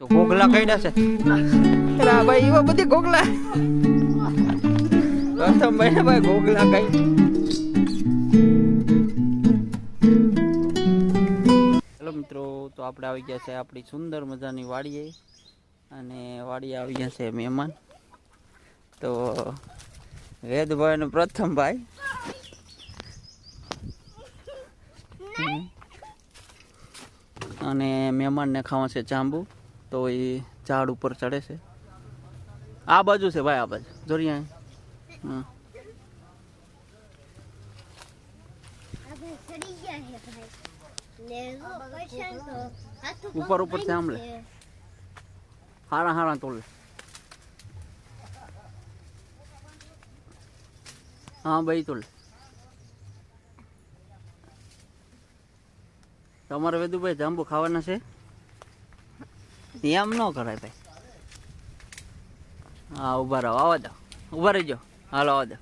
તો ગોગલા કઈડા છે? રા ભાઈ એવા બધી ગોગલા પ્રથમ ભાઈ ભાઈ ગોગલા કઈ. હેલો મિત્રો તો આપણે આવી ગયા છે આપણી સુંદર મજાની વાડીએ. અને વાડીએ આવી ગયા છે મહેમાન. તો વેદભાઈ ને પ્રથમ ભાઈ. અને મહેમાનને ખાવા છે જાંબુ. તો એ ઝાડ ઉપર ચડે છે. આ બાજુ છે ભાઈ, આ બાજુ. જોરી હે. ઉપર ઉપર સાંભળે. હારા હારા તોલે. હા, ભાઈ, તોલે. તમારે વેદુભાઈ જાંબુ ખાવાના છે? એમ ન કરાય ભાઈ. હા ઊભા રહો આવવા દો ઊભા રહી જાઓ હાલો આવવા દો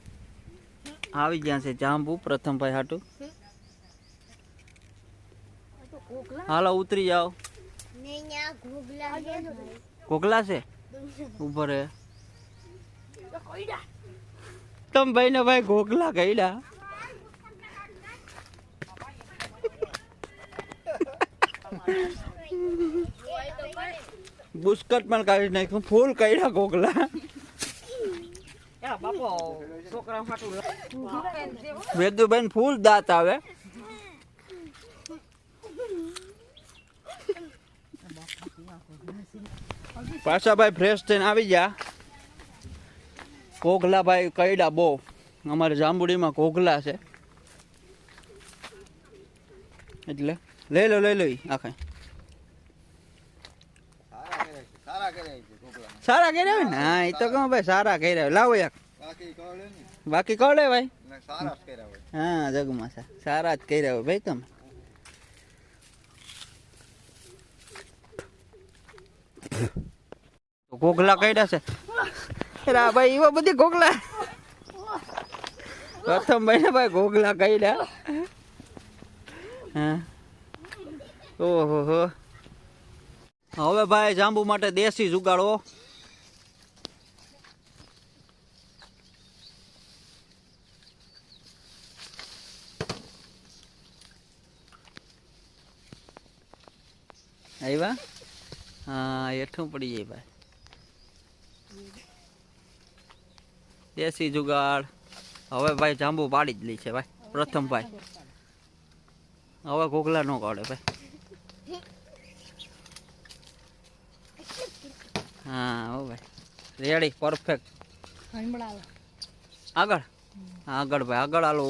આવી ગયા છે જાંબુ પ્રથમ ભાઈ હાટું. હાલો, ઉતરી જાઓ. ઘોઘલા છે? ઊભો રહે. તમ ભાઈ ને ભાઈ ગોગલા ગઈડા બુસ્કટ પણ કાઢી નાખ્યું, ફૂલ કઈડા ગોગલા. વેદુબેન ફૂલ દાંત આવે. પાછા ભાઈ ફ્રેશ થઈને આવી ગયા. કોગલાભાઈ કઈડા બહુ. અમારે જાંબુડીમાં કોગલા છે. એટલે લઈ લો લઈ લો આખા. સારા કર્યા હોય ને હા એ તો કહું ભાઈ સારા કર્યા હોય. લાવો યાર બાકી કવડે ભાઈ હા જગમાં સા- સારા જ કર્યા હોય ભાઈ તમે તો ઘોઘલા કઈડા છે રા ભાઈ એવા બધી ઘોઘલા પ્રથમ ભાઈ ને ભાઈ ઘોઘલા કઈડા હા ઓહો હો હવે ભાઈ જાંબુ માટે દેશી જુગાડો. આવ્યા હા, હેઠું પડી જાય ભાઈ. દેશી જુગાડ. હવે ભાઈ જાંબુ પાડી જ લી છે ભાઈ, પ્રથમ ભાઈ. હવે ઘોઘલા ન કાઢે ભાઈ. હા હો ભાઈ. રેડી પરફેક્ટ આગળ? આગળ ભાઈ આગળ આલો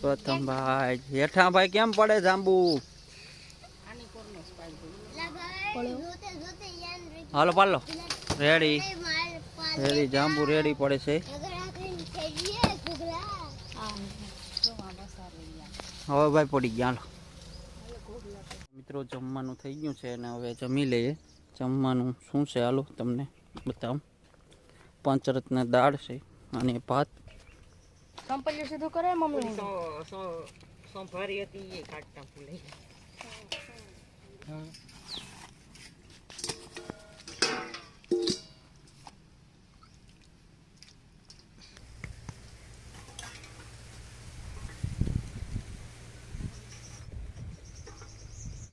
પ્રથમ ભાઈ હેઠા ભાઈ કેમ પડે જાંબુ? લા હાલો પાલો. રેડી રેડી જાંબુ રેડી પડે છે. હવે ભાઈ પડી ગયા હાલો. મિત્રો જમવાનું થઈ ગયું છે અને હવે જમી લઈએ. જમવાનું શું છે? હાલો તમને બતાવું. પંચરત્ન દાળ છે અને ભાત. સંપલ્ય સીધું કરે મમ્મી? સોમવારી હતી એ કાઢતા ભૂલાઈ